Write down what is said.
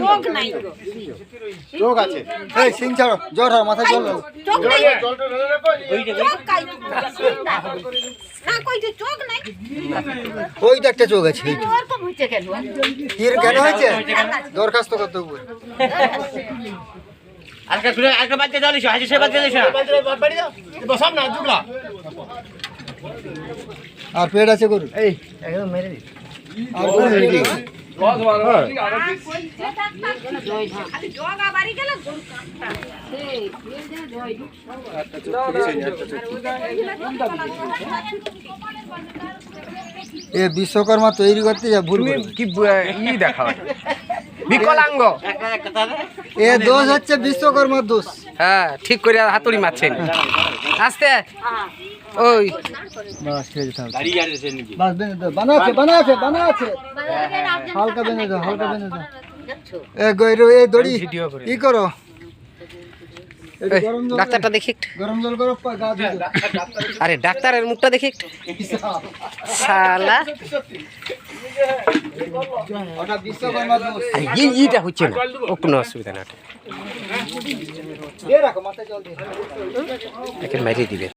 চোখ নাই চোখ আছে। এই সিং ছাড়ো জ্বর হয় মাথায় জল চোখ নাই। চোখ কাই না কই যে চোখ নাই? ওই তো একটা চোখ আছে এর কেন দরখাস্ত করতে হবে। আজকে ঘুরে আজকে বাচ্চা সে বাচ্চা আর পেট আছে গরু এই একদম মেরে দিই। আর গরু মেরে দিই জগা বাড়ি গেল গরু কাঁপটা এ বিশ্বকর্মা তৈরি করতে যা ভুল কি ই দেখাও। বিকলাঙ্গ। এ দোষ হচ্ছে বিশ্বকর্মার দোষ। হ্যাঁ ঠিক করে হাতুড়ি মারছেন। আস্তে। ওই। বাস ঠিক আছে থাক। বাস বেঁধে দাও। বানাচ্ছে বানাচ্ছে বানাচ্ছে। হালকা বেঁধে দাও হালকা বেঁধে দাও। এ গইরো এই দড়ি কি করো একটু এই, গরম জল ডাক্তারটা দেখি। আরে ডাক্তারের মুখটা দেখি একটু। ই ইটা হচ্ছে না। ও কোনো অসুবিধা না একে মেরে দিবে।